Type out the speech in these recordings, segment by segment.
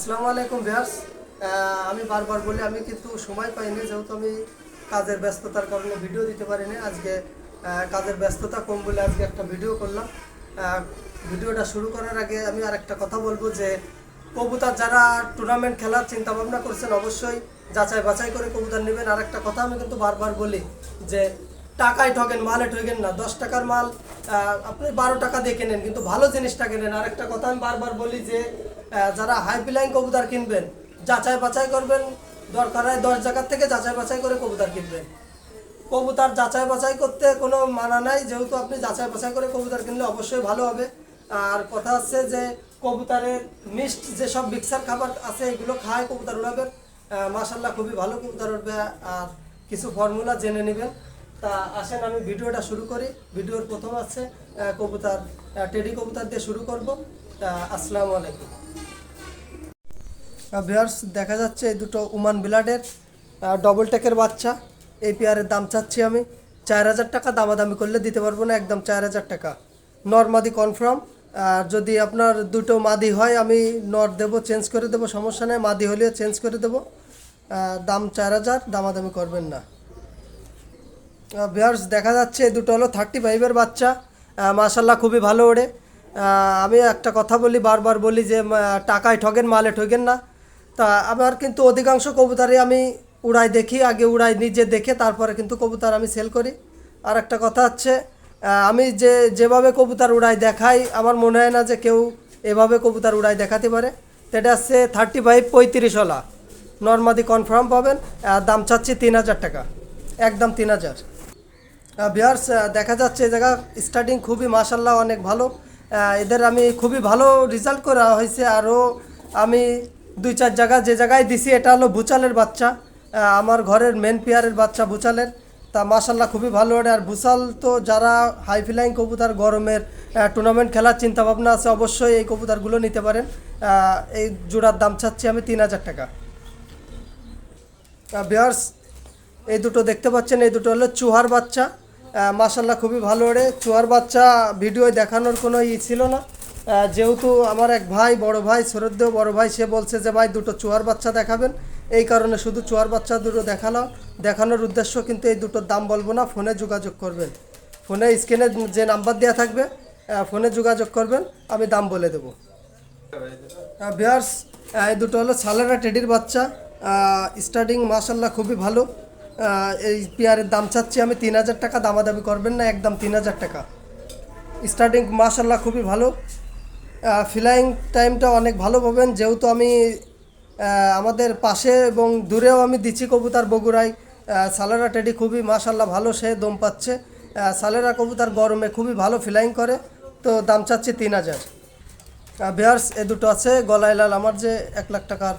আসসালামু আলাইকুম ভিয়ার্স আমি বারবার বলি, আমি কিন্তু সময় পাইনি, যেহেতু আমি কাজের ব্যস্ততার কারণে ভিডিও দিতে পারিনি। আজকে কাজের ব্যস্ততা কম বলে আজকে একটা ভিডিও করলাম। ভিডিওটা শুরু করার আগে আমি আর একটা কথা বলব যে, কবুতার যারা টুর্নামেন্ট খেলার চিন্তা ভাবনা করছেন, অবশ্যই যাচাই বাছাই করে কবুতার নেবেন। আর একটা কথা আমি কিন্তু বারবার বলি যে, টাকায় ঠকেন মালে ঠকেন না। দশ টাকার মাল আপনি বারো টাকা দিয়ে কেনেন, কিন্তু ভালো জিনিসটা কেনেন। আর একটা কথা আমি বারবার বলি যে যারা হাই ফ্লাইং কবুতর কিনবেন, যাচাই বাছাই করবেন, দরকার হয় দশ জায়গার থেকে যাচাই বাছাই করে কবুতর কিনবেন। কবুতর যাচাই বাছাই করতে কোনো মানা নাই, যেহেতু আপনি যাচাই বাছাই করে কবুতর কিনলে অবশ্যই ভালো হবে। আর কথা হচ্ছে যে, কবুতরের মিক্সড যেসব মিক্সার খাবার আছে, এগুলো খায় কবুতর উড়াবেন। মাসাল্লাহ খুবই ভালো কবুতর উঠবে আর কিছু ফর্মুলা জেনে নেবেন। তা আসেন, আমি ভিডিওটা শুরু করি। ভিডিওর প্রথম আছে কবুতর টেডি কবুতর দিয়ে শুরু করব। আসসালামু আলাইকুম। ভিউয়ার্স, দেখা যাচ্ছে এই দুটো উমান বিলাডের ডবল টেকের বাচ্চা। এই পেয়ারের দাম চাচ্ছি আমি। চার হাজার টাকা দামাদামি করলে দিতে পারব না, একদম চার হাজার টাকা। নর্মাদি কনফার্ম আর যদি আপনার দুটো মাদি হয়, আমি নর দেবো চেঞ্জ করে দেবো, সমস্যা নেই। মাদি হলেও চেঞ্জ করে দেবো। দাম চার হাজার, দামাদামি করবেন না। ভিউয়ার্স, দেখা যাচ্ছে দুটো হলো থার্টি ফাইভের বাচ্চা মাশাল্লাহ খুবই ভালো ওড়ে। আমি একটা কথা বলি, বারবার বলি যে টাকায় ঠগেন, মালে ঠগেন না। তা আমার কিন্তু অধিকাংশ কবুতারই আমি উড়াই দেখি, আগে উড়াই নিজে দেখে, তারপরে কিন্তু কবুতার আমি সেল করি। আর একটা কথা হচ্ছে আমি যে, যেভাবে কবুতার উড়াই দেখাই, আমার মনে হয় না যে কেউ এভাবে কবুতার উড়াই দেখাতে পারে। সেটা হচ্ছে থার্টি ফাইভ পঁয়ত্রিশওয়ালা নর্মাদি কনফার্ম পাবেন দাম চাচ্ছি তিন হাজার টাকা। একদম তিন হাজার। বিয়ার্স দেখা যাচ্ছে, এই জায়গা স্টার্টিং খুবই মাশাল্লাহ অনেক ভালো। এদের আমি খুবই ভালো রেজাল্ট করা হয়েছে। আরও আমি দুই চার জায়গা যে জায়গায় দিছি, এটা হলো ভুচালের বাচ্চা। আমার ঘরের মেন পেয়ারের বাচ্চা ভুচালের। তা মাশাল্লাহ খুবই ভালো ওটা আর ভুসাল তো যারা হাই ফ্লাইং কবুতর গরমের টুর্নামেন্ট খেলার চিন্তাভাবনা আছে, অবশ্যই এই কবুতরগুলো নিতে পারেন। এই জোড়ার দাম চাচ্ছি আমি তিন হাজার টাকা। বিয়ার্স এই দুটো দেখতে পাচ্ছেন, এই দুটো হলো চুহার বাচ্চা। মাসাল্লাহ খুবই ভালো ওড়ে চুহার বাচ্চা ভিডিও দেখানোর কোনো ই ছিল না। যেহেতু আমার এক ভাই, বড় ভাই শরদ্দেও বড় ভাই, সে বলছে যে, ভাই, দুটো চুহার বাচ্চা দেখাবেন। এই কারণে শুধু চুহার বাচ্চা দুটো দেখালাম। দেখানোর উদ্দেশ্য কিন্তু এই দুটোর দাম বলব না, ফোনে যোগাযোগ করবেন। ফোনে স্ক্রিনে যে নাম্বার দেওয়া থাকবে ফোনে যোগাযোগ করবেন, আমি দাম বলে দেবো। বিয়ার্স এই দুটো হলো সালারা টেডির বাচ্চা। স্টার্টিং মাসাল্লাহ খুবই ভালো। এই পেয়ারের দাম চাচ্ছি আমি তিন হাজার টাকা, দামাদামি করবেন না, একদম তিন হাজার টাকা। স্টার্টিং মাসাল্লাহ খুবই ভালো। ফ্লাইং টাইমটা অনেক ভালো পাবেন, যেহেতু আমি আমাদের পাশে এবং দূরেও আমি দিচ্ছি কবুতার বগুড়ায়। সালেরা টেডি খুবই মাসাল্লাহ ভালো, সে দম পাচ্ছে। সালেরা কবুতার গরমে খুবই ভালো ফ্লাইং করে, তো দাম চাচ্ছি তিন হাজার। বিয়ার্স এ দুটো আছে, গলায় লাল আমার যে এক লাখ টাকার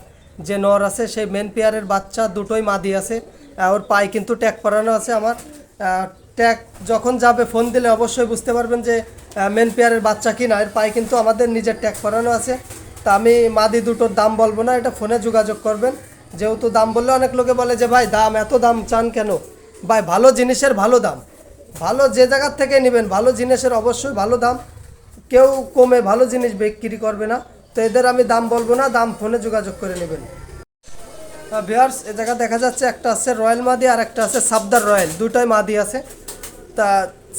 যে নর আছে, সেই মেন পেয়ারের বাচ্চা দুটোই মাদি আছে। ওর পায়ে কিন্তু ট্যাগ করানো আছে আমার। ট্যাগ যখন যাবে ফোন দিলে অবশ্যই বুঝতে পারবেন যে মেন পেয়ারের বাচ্চা কি না। এর পায়ে কিন্তু আমাদের নিজের ট্যাগ করানো আছে। তা আমি মাদি দুটোর দাম বলব না, এটা ফোনে যোগাযোগ করবেন। যেহেতু দাম বললে অনেক লোকে বলে যে, ভাই, দাম, এত দাম চান কেন? ভাই, ভালো জিনিসের ভালো দাম। ভালো যে জায়গার থেকে নেবেন, ভালো জিনিসের অবশ্যই ভালো দাম। কেউ কমে ভালো জিনিস বিক্রি করবে না। তো এদের আমি দাম বলব না, দাম ফোনে যোগাযোগ করে নেবেন। ভিয়ার্স এ জায়গা দেখা যাচ্ছে একটা আছে রয়্যাল মাদি আর একটা আছে সাবদার রয়্যাল। দুটাই মাদি আছে। তা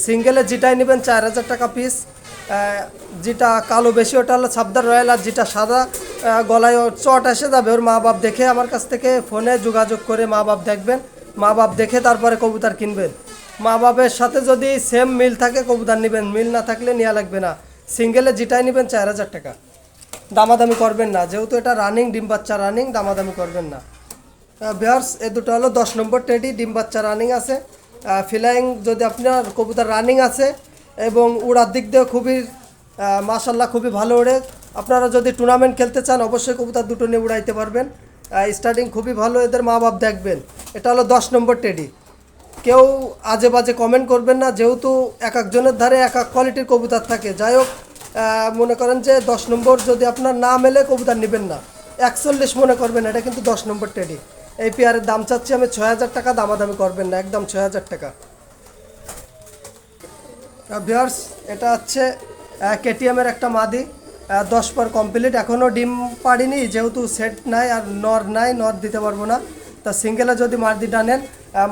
সিঙ্গেলে যেটাই নেবেন চার হাজার টাকা পিস যেটা কালো বেশি ওটা হলো সাবদার রয়্যাল আর যেটা সাদা গলায় চট এসে যাবে ওর মা বাপ দেখে আমার কাছ থেকে ফোনে যোগাযোগ করে মা বাপ দেখবেন। মা বাপ দেখে তারপরে কবুতর কিনবেন। মা বাপের সাথে যদি সেম মিল থাকে, কবুতর নেবেন। মিল না থাকলে নেওয়া লাগবে না। সিঙ্গেলে যেটাই নেবেন চার হাজার টাকা। দামাদামি করবেন না। যেহেতু এটা রানিং ডিম বাচ্চা রানিং দামাদামি করবেন না। বিহার্স, এ দুটো হলো দশ নম্বর টেডি, ডিম বাচ্চা রানিং আছে। ফিলাইং যদি আপনার কবুতর রানিং আছে এবং উড়ার দিক দিয়ে খুবই মাশাল্লাহ খুবই ভালো ওড়ে। আপনারা যদি টুর্নামেন্ট খেলতে চান, অবশ্যই কবুতর দুটো নিয়ে উড়াইতে পারবেন। স্টার্টিং খুবই ভালো, এদের মা বাপ দেখবেন। এটা হলো দশ নম্বর টেডি। কেউ আজে বাজে কমেন্ট করবেন না, যেহেতু এক একজনের ধারে এক এক কোয়ালিটির কবুতর থাকে। যাই হোক মনে করেন যে দশ নম্বর যদি আপনার না মেলে, কবুতর নেবেন না। একচল্লিশ মনে করবেন, এটা কিন্তু দশ নম্বর টেডি। এই পেয়ারের দাম চাচ্ছি আমি ছয় হাজার টাকা, দামাদামি করবেন না, একদম ছয় হাজার টাকা। ভিয়ার্স এটা হচ্ছে কেটিএমের একটা মাদি দশ পর কমপ্লিট এখনও ডিম পারিনি যেহেতু সেট নাই আর নর নাই, নর দিতে পারব না। তা সিঙ্গেলে যদি মাদিটা নেন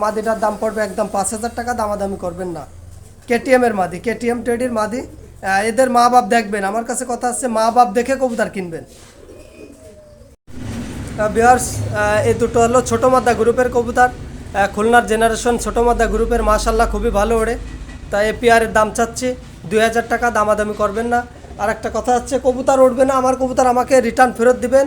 মাদিটার দাম পড়বে একদম পাঁচ হাজার টাকা, দামাদামি করবেন না। কেটিএম এর মাদি, কেটিএম টেডির মাদি। এদের মা বাপ দেখবেন। আমার কাছে কথা হচ্ছে মা বাপ দেখে কবুতর কিনবেন। বিয়ার্স এই দুটো হলো ছোটো মাদ্দা গ্রুপের কবুতর। খুলনার জেনারেশন ছোটো মাদ্দা গ্রুপের মাশাল্লাহ খুবই ভালো ওড়ে। তাই এ পেয়ারের দাম চাচ্ছি, দুই হাজার টাকা, দামাদামি করবেন না। আর একটা কথা হচ্ছে, কবুতর উঠবে না, আমার কবুতর আমাকে রিটার্ন ফেরত দিবেন।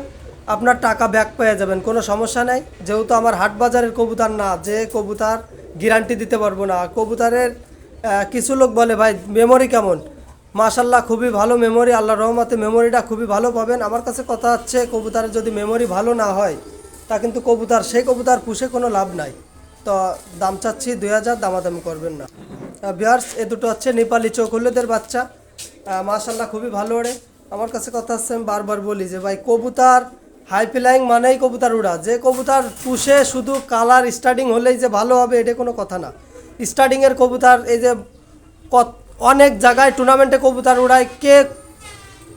আপনার টাকা ব্যাক পেয়ে যাবেন, কোনো সমস্যা নেই। যেহেতু আমার হাট বাজারের কবুতর না, যে কবুতর গ্যারান্টি দিতে পারব না। কবুতরের কিছু লোক বলে, ভাই মেমোরি কেমন? মাশাল্লাহ খুবই ভালো মেমোরি আল্লাহ রহমতে মেমোরিটা খুবই ভালো পাবেন। আমার কাছে কথা হচ্ছে কবুতরের যদি মেমোরি ভালো না হয়, তা কিন্তু কবুতার, সেই কবুতার পুষে কোনো লাভ নাই। তো দাম চাচ্ছি দুই হাজার, দামাদামি করবেন না। বিয়ার্স এ দুটো হচ্ছে নেপালি চৌকুল্লদের বাচ্চা। মাশাল্লাহ খুবই ভালো ওড়ে। আমার কাছে কথা হচ্ছে আমি বারবার বলি যে, ভাই, কবুতার হাই ফ্লাইং মানেই কবুতার উড়া। যে কবুতার পুষে শুধু কালার স্টার্টিং হলেই যে ভালো হবে, এটা কোনো কথা না। স্টার্টিংয়ের কবুতার, এই যে কত অনেক জায়গায় টুর্নামেন্টে কবুতর উড়ায়। কে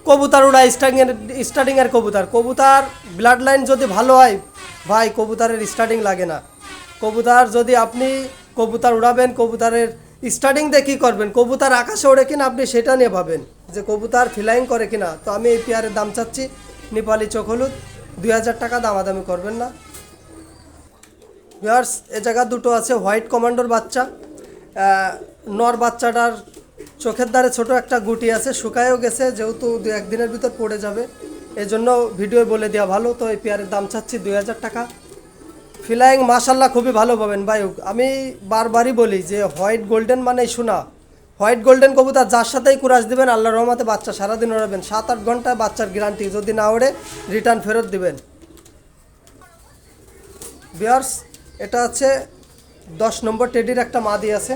কবুতর উড়ায়? স্টার্টিংয়ের স্টার্টিংয়ের কবুতর। কবুতর ব্লাড লাইন যদি ভালো হয়, ভাই কবুতরের স্টার্টিং লাগে না। কবুতর যদি আপনি কবুতর উড়াবেন, কবুতরের স্টার্টিং দিয়ে কী করবেন? কবুতর আকাশে ওড়ে কিনা আপনি সেটা নিয়ে ভাবেন যে কবুতর ফ্লাইং করে কিনা। তো আমি এই পেয়ারের দাম চাচ্ছি, নেপালি চোখ হলুদ। দুই হাজার টাকা দামাদামি করবেন না। এ জায়গা দুটো আছে হোয়াইট কমান্ডোর বাচ্চা নর বাচ্চাটার চোখের দ্বারে ছোট একটা গুটি আছে, শুকায়ও গেছে, যেহেতু দু একদিনের ভিতর পড়ে যাবে। এই জন্য ভিডিও বলে দেওয়া ভালো, তো এই পেয়ারের দাম চাচ্ছি দুই হাজার টাকা। ফিলাইং মাশাল্লাহ খুবই ভালো পাবেন, ভাই। আমি বারবারই বলি যে হোয়াইট গোল্ডেন মানেই শোনা হোয়াইট গোল্ডেন কবুতর যার সাথেই কুরাস দিবেন আল্লাহ রহমাতে বাচ্চা সারাদিন ওড়াবেন। সাত আট ঘণ্টা বাচ্চার গ্যারান্টি যদি না ওড়ে রিটার্ন ফেরত দিবেন। বিয়ার্স এটা হচ্ছে দশ নম্বর টেডির একটা মাদি আছে।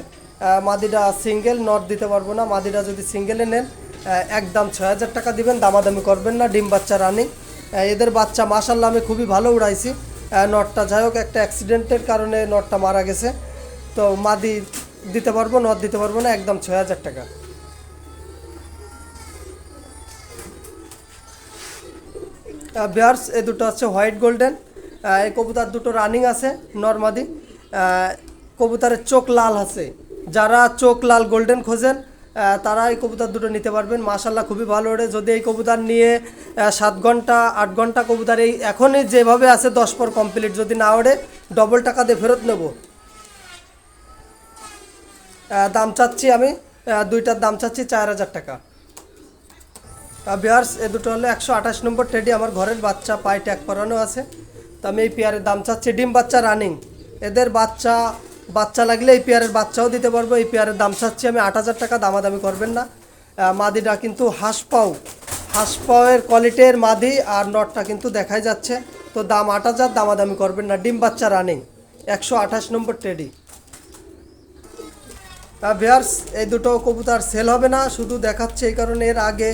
মাদিটা সিঙ্গেল নট দিতে পারব না। মাদিটা যদি সিঙ্গেলে নেন একদম ছয় হাজার টাকা দিবেন, দামাদামি করবেন না, ডিম বাচ্চা রানিং এদের বাচ্চা মাসাল্লাহ আমি খুবই ভালো উড়াইছি। নটটা যাই হোক, একটা অ্যাক্সিডেন্টের কারণে নটটা মারা গেছে। তো মাদি দিতে পারব নট দিতে পারব না, একদম ছয় হাজার টাকা। বিয়ার্স এ দুটো হচ্ছে হোয়াইট গোল্ডেন এই কবুতার দুটো রানিং আছে নর্মাদি কবুতারের চোখ লাল আছে। যারা চোখ লাল গোল্ডেন খোঁজেন তারা এই কবুতর দুটো নিতে পারবেন। মাশাল্লাহ খুবই ভালো ওড়ে। যদি এই কবুতর নিয়ে সাত ঘণ্টা, আট ঘণ্টা কবুতর এই এখনই যেভাবে আছে, দশ পর কমপ্লিট যদি না ওড়ে ডবল টাকা দিয়ে ফেরত নেব। দাম চাচ্ছি আমি দুইটার দাম চাচ্ছি চার হাজার টাকা। বিয়ার্স এ দুটো হলো একশো আঠাশ নম্বর টেডি, আমার ঘরের বাচ্চা, পায়ে ট্যাগ করানো আছে। তো আমি এই পেয়ারের দাম চাচ্ছি। ডিম বাচ্চা রানিং এদের বাচ্চা বাচ্চা লাগলে এই পেয়ারের বাচ্চাও দিতে পারব। এই পেয়ারের দাম চাচ্ছি আমি আট হাজার টাকা, দামাদামি করবেন না। মাদিটা কিন্তু হাঁস পাও। হাঁস পাওয়ের কোয়ালিটির মাদি আর নটটা কিন্তু দেখাই যাচ্ছে। তো দাম আট হাজার, দামাদামি করবেন না। ডিম বাচ্চা রানিং, একশো আঠাশ নম্বর টেডি। ভিয়ার্স এই দুটো কবুতর সেল হবে না, শুধু দেখাচ্ছে এই কারণে। এর আগে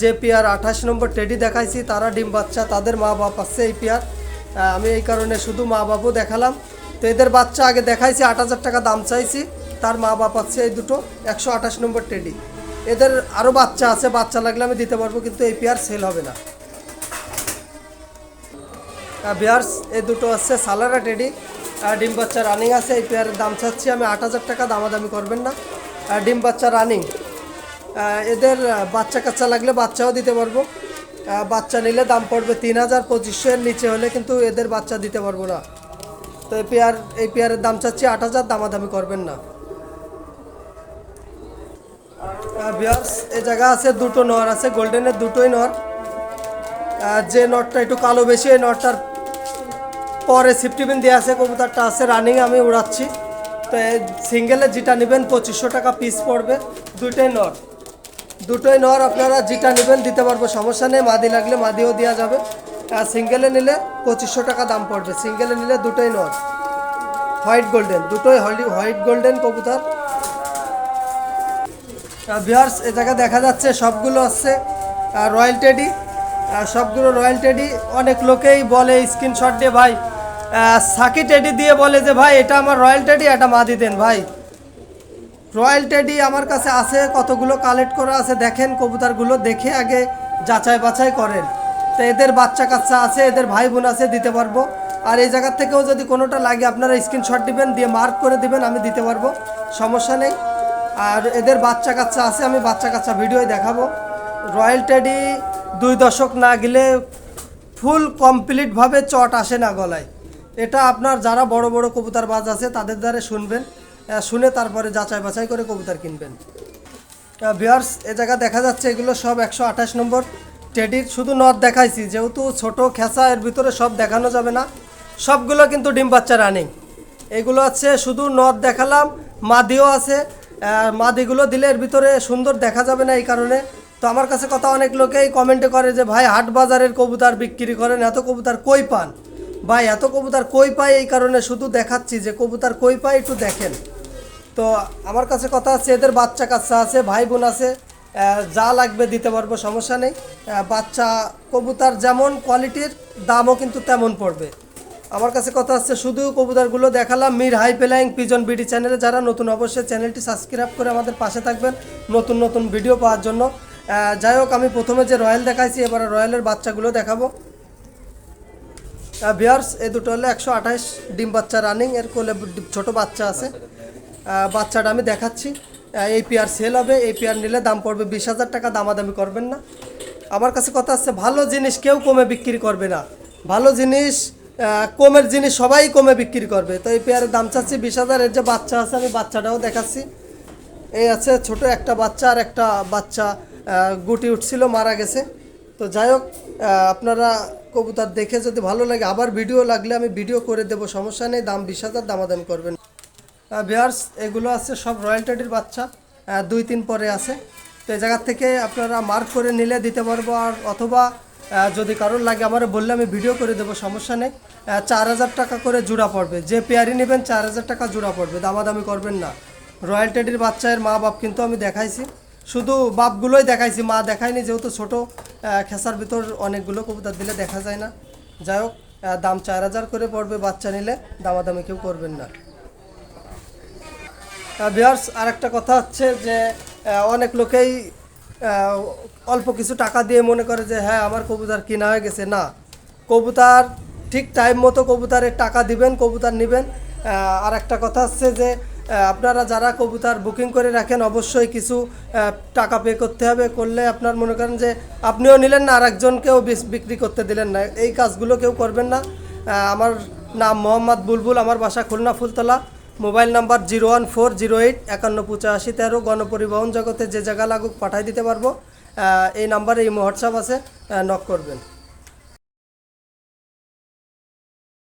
যে পেয়ার আঠাশ নম্বর টেডি দেখাইছি, তারা ডিম বাচ্চা, তাদের মা বাপ আছে এই পেয়ার। আমি এই কারণে শুধু মা বাপও দেখালাম। তো এদের বাচ্চা আগে দেখাইছি, আট হাজার টাকা দাম চাইছি। তার মা বাপ আছে এই দুটো, একশো আঠাশ নম্বর টেডি। এদের আরও বাচ্চা আছে, বাচ্চা লাগলে আমি দিতে পারব, কিন্তু এই পেয়ার সেল হবে না। বিয়ার্স এই দুটো হচ্ছে সালারা টেডি। ডিম বাচ্চা রানিং আছে, এই পেয়ারের দাম চাচ্ছি আমি আট হাজার টাকা, দামাদামি করবেন না। ডিম বাচ্চা রানিং এদের বাচ্চা কাচ্চা লাগলে বাচ্চাও দিতে পারব। বাচ্চা নিলে দাম পড়বে তিন হাজার পঁচিশশো, এর নিচে হলে কিন্তু এদের বাচ্চা দিতে পারব না। তো এই পেয়ার, এই পেয়ারের দাম চাচ্ছি আট হাজার, দামাদামি করবেন না। বিয়ার্স এই জায়গা আছে, দুটো নর আছে, গোল্ডেনের দুটোই নর। যে নটটা একটু কালো বেশি, এই নটটার পরে সিফটিবিন দেওয়া আছে, কবুতরটা আছে রানিং আমি উড়াচ্ছি। তো সিঙ্গেলে যেটা নেবেন, পঁচিশশো টাকা পিস পড়বে, দুটোই নর। দুটোই নর আপনারা যেটা নেবেন, দিতে পারব, সমস্যা নেই, মাদি লাগলে মাদিও দেওয়া যাবে। সিঙ্গেলে নিলে পঁচিশশো টাকা দাম পড়বে। সিঙ্গেলে নিলে দুটোই নর হোয়াইট গোল্ডেন দুটোই হোয়াইট গোল্ডেন কবুতর। ভিউয়ার্স এ দেখা যাচ্ছে সবগুলো হচ্ছে রয়্যাল টেডি সবগুলো রয়্যাল টেডি অনেক লোকেই বলে স্ক্রিনশট দিয়ে, ভাই সাকি টেডি দিয়ে বলে যে, ভাই, এটা আমার রয়্যাল টেডি এটা মাদি দেন, ভাই। রয়্যাল টেডি আমার কাছে আছে, কতগুলো কালেক্ট করা আছে, দেখেন কবুতরগুলো, দেখে আগে যাচাই বাছাই করেন। তো এদের বাচ্চা কাচ্চা আছে, এদের ভাই বোন আছে, দিতে পারব। আর এই জায়গার থেকেও যদি কোনোটা লাগে, আপনারা স্ক্রিনশট দিবেন, দিয়ে মার্ক করে দিবেন, আমি দিতে পারব। সমস্যা নেই। আর এদের বাচ্চা কাচ্চা আছে, আমি বাচ্চা কাচ্চা ভিডিও দেখাবো। রয়্যাল টেডি দুই দশক না গেলে ফুল কমপ্লিটভাবে চট আসে না গলায়। এটা আপনার যারা বড় বড় কবুতর বাজ আছে, তাদের দ্বারা শুনবেন। শুনে তারপরে যাচাই বাছাই করে কবুতর কিনবেন। বিয়ার্স এ জায়গা দেখা যাচ্ছে, এগুলো সব একশো আঠাশ নম্বর। টেডির শুধু নদ দেখাইছি, যেহেতু ছোট খেসা, এর ভিতরে সব দেখানো যাবে না। সবগুলো কিন্তু ডিম বাচ্চা রানিং। এগুলো আছে, শুধু নদ দেখালাম, মাদিও আছে মাদিগুলো দিলে এর ভিতরে সুন্দর দেখা যাবে না এই কারণে। তো আমার কাছে কথা অনেক লোকেই কমেন্টে করে যে, ভাই, হাট বাজারের কবুতর বিক্রি করেন, এত কবুতর কই পান? ভাই, এত কবুতর কই পাই? এই কারণে শুধু দেখাচ্ছি যে, কবুতর কই পাই একটু দেখেন। তো আমার কাছে কথা আছে, এদের বাচ্চা কাচ্চা আছে, ভাই বোন আছে। যা লাগবে দিতে পারব, সমস্যা নেই। বাচ্চা কবুতার যেমন কোয়ালিটির দামও কিন্তু তেমন পড়বে। আমার কাছে কথা আছে, শুধু কবুতারগুলো দেখালাম। Mir high flying pigeon BD চ্যানেলে যারা নতুন, অবশ্যই চ্যানেলটি সাবস্ক্রাইব করে আমাদের পাশে থাকবেন নতুন নতুন ভিডিও পাওয়ার জন্য। যাই হোক, আমি প্রথমে যে রয়্যাল দেখাইছি, এবার রয়্যালের বাচ্চাগুলো দেখাবো। বিয়ার্স এই দুটো হলো একশো আঠাশ ডিম বাচ্চা রানিং এর কোলে ছোট বাচ্চা আছে। বাচ্চাটা আমি দেখাচ্ছি। এই পেয়ার সেল হবে, এই পেয়ার নিলে দাম পড়বে বিশ হাজার টাকা, দামাদামি করবেন না। আমার কাছে কথা আছে, ভালো জিনিস কেউ কমে বিক্রি করবে না। ভালো জিনিস কমের জিনিস সবাই কমে বিক্রি করবে। তো এই পেয়ারের দাম চাচ্ছি বিশ হাজার, এর যে বাচ্চা আছে, আমি বাচ্চাটাও দেখাচ্ছি। এই আছে ছোট একটা বাচ্চা আর একটা বাচ্চা গুটি উঠছিল, মারা গেছে। তো যাই হোক আপনারা কবুতর দেখে যদি ভালো লাগে, আবার ভিডিও লাগলে আমি ভিডিও করে দেবো, সমস্যা নেই, দাম বিশ হাজার, দামাদামি করবেন বিয়ার্স, এগুলো আছে, সব রয়্যাল টেডির বাচ্চা দুই তিন পরে আছে। তো এই জায়গার থেকে আপনারা মার্ক করে নিলে দিতে পারব, আর অথবা যদি কারোর লাগে আমার বললে আমি ভিডিও করে দেবো, সমস্যা নেই। চার হাজার টাকা করে জোড়া পড়বে। যে পেয়ারি নেবেন, চার হাজার টাকা জোড়া পড়বে। দামাদামি করবেন না। রয়্যাল টেডির বাচ্চায়ের মা বাপ কিন্তু আমি দেখাইছি। শুধু বাপগুলোই দেখাইছি, মা দেখায়নি, যেহেতু ছোটো খেসার ভিতর অনেকগুলো কবুতর দিলে দেখা যায় না। যাই হোক দাম চার হাজার করে পড়বে বাচ্চা নিলে, দামাদামি কেউ করবেন না। বিয়ার্স আর একটা কথা হচ্ছে যে অনেক লোকেই অল্প কিছু টাকা দিয়ে মনে করে যে হ্যাঁ আমার কবুতর কিনা হয়ে গেছে। না, কবুতর ঠিক টাইম মতো কবুতরের টাকা দিবেন, কবুতর নেবেন। আর একটা কথা হচ্ছে যে আপনারা যারা কবুতর বুকিং করে রাখেন, অবশ্যই কিছু টাকা পে করতে হবে। করলে আপনার মনে করেন যে, আপনিও নিলেন না আর একজনকেও বিক্রি করতে দিলেন না। এই কাজগুলো কেউ করবেন না। আমার নাম মোহাম্মদ বুলবুল, আমার বাসা Khulna Fultala. Mobile number zero one four zero eight একান্ন পঁচাশি তেরো গণপরিবহন জগতে যে জায়গা লাগুক পাঠাই দিতে পারব। এই নাম্বারে এই হোয়াটসঅ্যাপ আছে নক করবেন।